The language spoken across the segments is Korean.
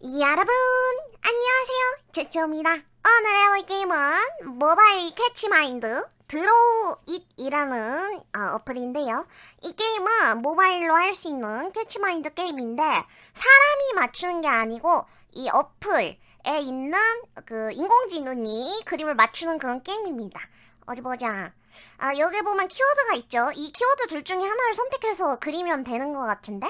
여러분 안녕하세요. 제초입니다. 오늘 해볼 게임은 모바일 캐치마인드 드로우잇이라는 어, 어플인데요. 이 게임은 모바일로 할 수 있는 캐치마인드 게임인데 사람이 맞추는 게 아니고 이 어플에 있는 그 인공지능이 그림을 맞추는 그런 게임입니다. 어디 보자. 아 여기 보면 키워드가 있죠. 이 키워드 둘 중에 하나를 선택해서 그리면 되는 것 같은데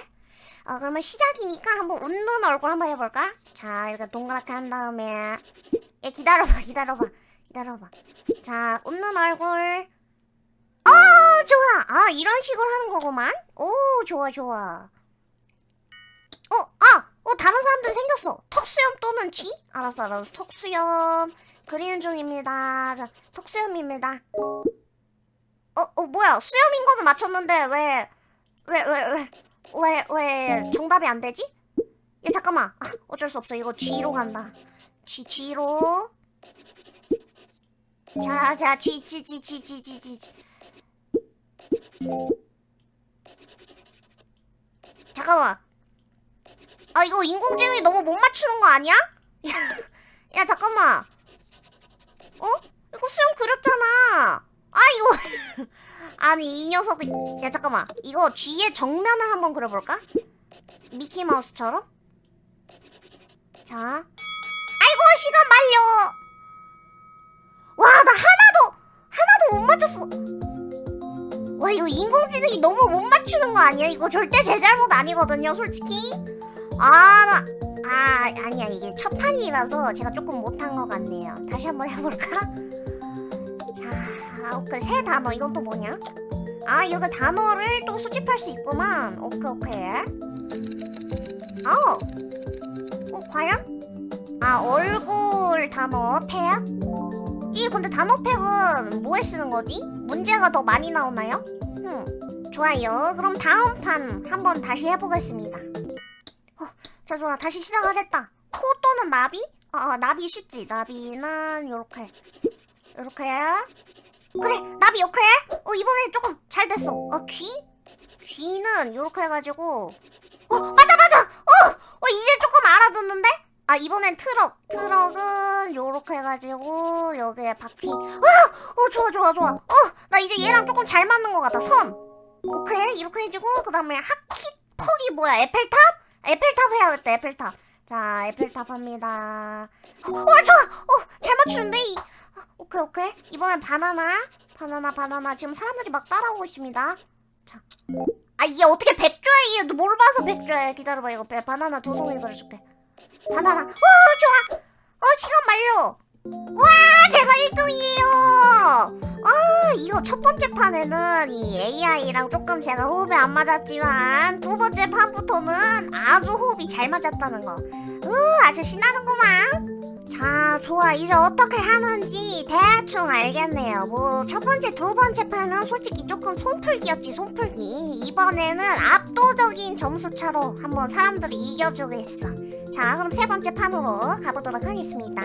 어, 그러면 시작이니까 한번 웃는 얼굴 한번 해볼까? 자, 이렇게 동그랗게 한 다음에. 예, 기다려봐, 기다려봐. 기다려봐. 자, 웃는 얼굴. 어, 좋아. 아, 이런 식으로 하는 거구만. 오, 좋아, 좋아. 어, 아, 어, 다른 사람들 생겼어. 턱수염 또는 쥐? 알았어, 알았어. 턱수염. 그리는 중입니다. 자, 턱수염입니다. 어, 어, 뭐야. 수염인 거는 맞췄는데, 왜, 왜, 왜, 왜. 왜, 왜 정답이 안 되지? 야, 잠깐만. 아, 어쩔 수 없어. 이거 G로 간다. G, G로. 자, 자, G, G, G, G, G, G, G. 잠깐만. 아, 이거 인공지능이 너무 못 맞추는 거 아니야? 야, 야, 잠깐만. 어? 이거 수영 그렸잖아. 아, 이거. 아니 이 녀석이 야 잠깐만 이거 G의 정면을 한번 그려볼까? 미키마우스처럼? 자 아이고 시간 말려 와 나 하나도 하나도 못 맞췄어 와 이거 인공지능이 너무 못 맞추는 거 아니야? 이거 절대 제 잘못 아니거든요 솔직히 아나 아, 아니야 이게 첫 판이라서 제가 조금 못한 것 같네요 다시 한번 해볼까? 자 오케이 새 단어 이건 또 뭐냐? 아 여기 단어를 또 수집할 수 있구만 오케이 오케이 어, 어 과연? 아 얼굴 단어 팩? 이 근데 단어 팩은 뭐에 쓰는 거지? 문제가 더 많이 나오나요? 음 좋아요 그럼 다음 판 한번 다시 해보겠습니다 어, 자 좋아 다시 시작을 했다 코 또는 나비? 아, 아 나비 쉽지 나비는 요렇게 요렇게 그래 나비 역할 어 이번에 조금 잘 됐어. 어 귀? 귀는 요렇게 해가지고. 어 맞아 맞아! 어, 어 이제 조금 알아듣는데? 아 이번엔 트럭. 트럭은 요렇게 해가지고 여기에 바퀴. 아어 좋아 좋아 좋아. 어 나 이제 얘랑 조금 잘 맞는 것 같다 선 오케이. 이렇게 해주고 그 다음에 하키 퍽이 뭐야? 에펠탑? 에펠탑 해야겠다 에펠탑. 자 에펠탑 합니다. 어 좋아! 어잘 맞추는데 이 오케이 오케이. 이번엔 바나나. 바나나 바나나. 지금 사람들이 막 따라오고 있습니다. 자 아 이게 어떻게 백조야 이게? 뭘 봐서 백조야? 기다려봐 이거. 배- 바나나 두 송이 그려줄게. 바나나. 와 좋아. 어 시간 말려 와 제가 1등이에요. 아 이거 첫 번째 판에는 이 AI랑 조금 제가 호흡이 안 맞았지만 두 번째 판부터는 아주 호흡이 잘 맞았다는 거으 아주 신나는구만 자, 좋아. 이제 어떻게 하는지 대충 알겠네요. 뭐, 첫 번째, 두 번째 판은 솔직히 조금 손풀기였지, 손풀기. 이번에는 압도적인 점수차로 한번 사람들이 이겨주겠어. 자, 그럼 세 번째 판으로 가보도록 하겠습니다.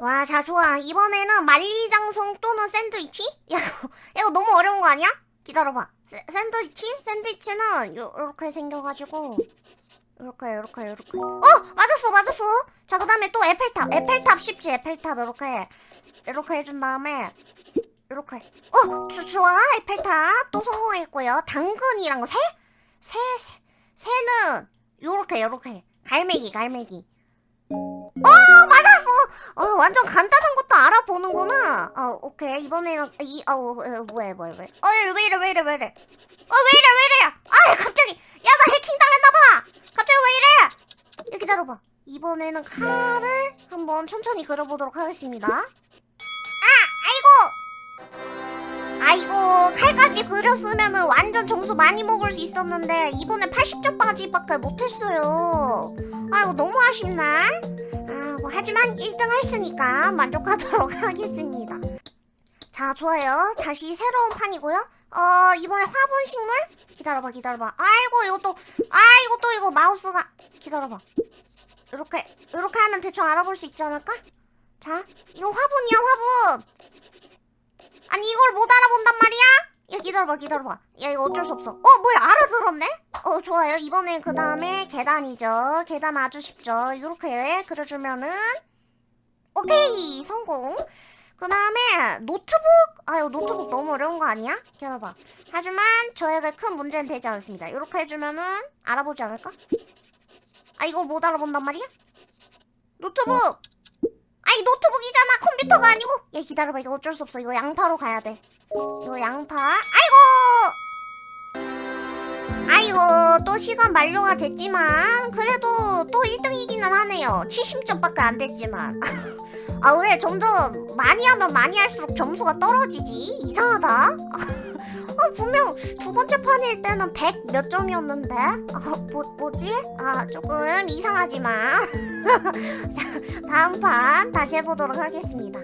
와, 자, 좋아. 이번에는 만리장성 또는 샌드위치? 야, 이거, 너무 어려운 거 아니야? 기다려봐. 샌- 샌드위치? 샌드위치는 요, 요렇게 생겨가지고. 요렇게, 요렇게, 요렇게. 어! 맞았어, 맞았어! 자, 그 다음에 또 에펠탑. 에펠탑 쉽지, 에펠탑. 이렇게. 이렇게 해준 다음에. 이렇게. 어! 조, 좋아, 에펠탑. 또 성공했고요. 당근이랑 새? 새, 새. 새는 요렇게, 요렇게. 갈매기, 갈매기. 어! 맞았어! 어, 완전 간단한 것도 알아보는구나. 어, 오케이. 이번에는, 이, 어, 어, 뭐야, 뭐야, 뭐야. 어, 왜 이래, 왜 이래, 왜 이래. 어, 왜 이래, 왜 이래. 아, 갑자기. 야, 나 해킹 당했나봐. 갑자기 왜 이래? 야, 기다려봐. 이번에는 칼을 한번 천천히 그려보도록 하겠습니다. 아, 아이고! 아이고, 칼까지 그렸으면은 완전 점수 많이 먹을 수 있었는데, 이번에 80점까지밖에 못했어요. 아이고, 너무 아쉽나? 아, 뭐, 하지만 1등 했으니까 만족하도록 하겠습니다. 자, 좋아요. 다시 새로운 판이고요. 어, 이번에 화분 식물? 기다려봐, 기다려봐. 아이고, 또, 아이고, 또 이거 마우스가. 기다려봐. 이렇게 이렇게 하면 대충 알아볼 수 있지 않을까? 자, 이거 화분이야 화분. 아니 이걸 못 알아본단 말이야? 야 기다려봐 기다려봐. 야 이거 어쩔 수 없어. 어 뭐야 알아들었네? 어 좋아요. 이번엔 그 다음에 계단이죠. 계단 아주 쉽죠. 이렇게 그려주면은 오케이 성공. 그 다음에 노트북? 아유 노트북 너무 어려운 거 아니야? 기다려봐. 하지만 저에게 큰 문제는 되지 않습니다. 이렇게 해주면은 알아보지 않을까 아 이걸 못 알아본단 말이야? 노트북! 아이 노트북이잖아 컴퓨터가 아니고. 야 기다려봐. 이거 어쩔 수 없어. 이거 양파로 가야 돼. 이거 양파. 아이고! 아이고 또 시간 만료가 됐지만 그래도 또 1등이기는 하네요. 70점밖에 안 됐지만. 아 왜 점점 많이 하면 많이 할수록 점수가 떨어지지? 이상하다 아, 분명 두 번째 판일 때는 100 몇 점이었는데 아, 뭐, 뭐지? 아 조금 이상하지만 자, 다음 판 다시 해보도록 하겠습니다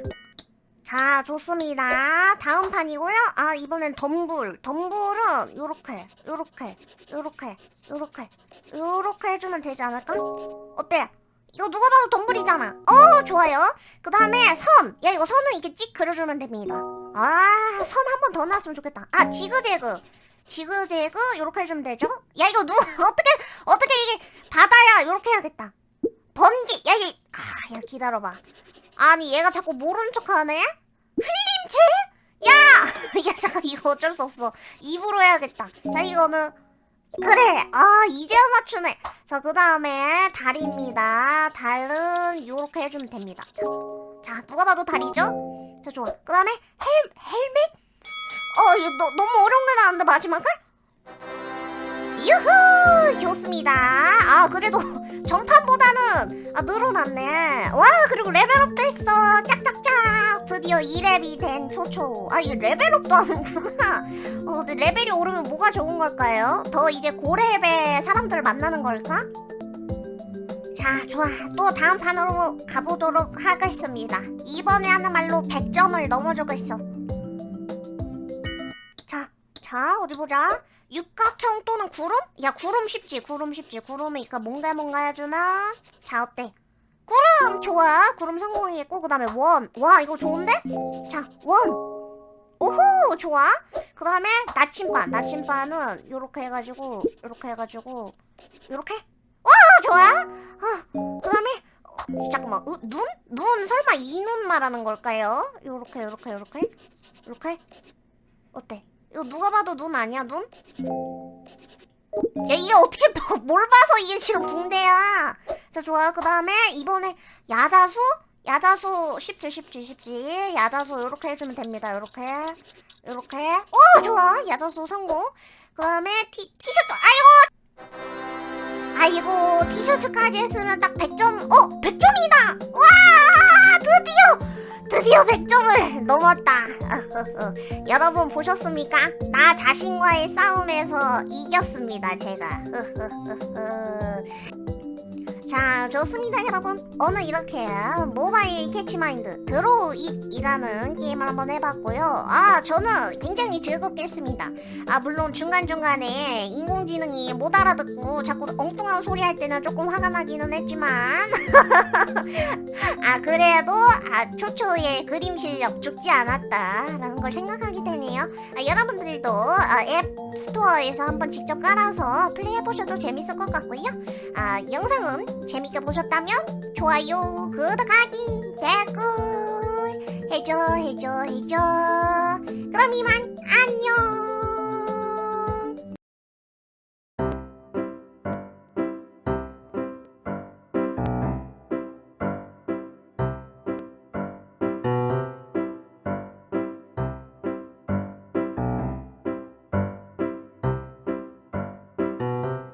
자, 좋습니다. 다음 판이고요. 아, 이번엔 덤불. 덤불은 요렇게, 요렇게, 요렇게, 요렇게, 요렇게 해주면 되지 않을까? 어때? 이거 누가 봐도 덤불이잖아. 어, 좋아요. 그 다음에 선. 야, 이거 선은 이렇게 찍 그려주면 됩니다. 아, 선 한 번 더 나왔으면 좋겠다. 아, 지그재그. 지그재그 요렇게 해주면 되죠? 야, 이거 누, 어떻게, 어떻게 이게 바다야. 요렇게 해야겠다. 번개. 야, 얘, 아, 야, 기다려 봐. 아니 얘가 자꾸 모르는 척하네? 흘림체? 야! 야 잠깐 이거 어쩔 수 없어 입으로 해야겠다 자 이거는 그래 아 이제야 맞추네 자 그 다음에 다리입니다 달은 요렇게 해주면 됩니다 자, 자 누가 봐도 다리죠? 자 좋아 그 다음에 헬, 헬멧? 어 이거 너, 너무 어려운 게 나왔는데 마지막을? 유후 좋습니다 아 그래도 전판보다는 아, 늘어났네. 와, 그리고 레벨업도 했어. 짝짝짝. 드디어 2렙이 된 초초. 아, 이게 레벨업도 하는구나. 어, 레벨이 오르면 뭐가 좋은 걸까요? 더 이제 고레벨 사람들 만나는 걸까? 자, 좋아. 또 다음 판으로 가보도록 하겠습니다. 이번에 하는 말로 100점을 넘어주겠어. 자, 자, 어디 보자. 육각형 또는 구름? 야 구름 쉽지 구름 쉽지 구름이 그니까 뭔가 뭔가 해주면 자 어때? 구름 좋아 구름 성공이겠고 그 다음에 원 와 이거 좋은데? 자 원 오호 좋아 그 다음에 나침반 나침반은 요렇게 해가지고 요렇게 해가지고 요렇게 잠깐만 어, 눈? 눈 설마 이 눈 말하는 걸까요? 요렇게 요렇게 요렇게? 요렇게? 어때? 이거 누가 봐도 눈 아니야 눈? 야 이게 어떻게 봐- 뭘 봐서 이게 지금 붕대야? 자 좋아. 그 다음에 이번에 야자수? 야자수 쉽지 쉽지 쉽지. 야자수 이렇게 해주면 됩니다. 이렇게 이렇게. 오 좋아. 야자수 성공. 그 다음에 티, 티셔츠. 아이고 아이고 티셔츠까지 했으면 딱 100점 어 100점이다 와 드디어 드디어 100점을 넘었다 여러분 보셨습니까? 나 자신과의 싸움에서 이겼습니다, 제가. 자, 좋습니다, 여러분. 오늘 이렇게 모바일 캐치마인드 드로우잇이라는 게임을 한번 해봤고요. 아, 저는 굉장히 즐겁게 했습니다. 아, 물론 중간중간에 인공지능이 못 알아듣고 자꾸 엉뚱한 소리 할 때는 조금 화가 나기는 했지만. 아, 그래도, 아, 초초의 그림 실력 죽지 않았다라는 걸 생각하게 되네요. 아, 여러분들도 아, 앱 스토어에서 한번 직접 깔아서 플레이해보셔도 재밌을 것 같고요. 아, 영상은 재밌게 보셨다면 좋아요, 구독하기, 댓글 해줘, 해줘, 해줘. 그럼 이만 안녕.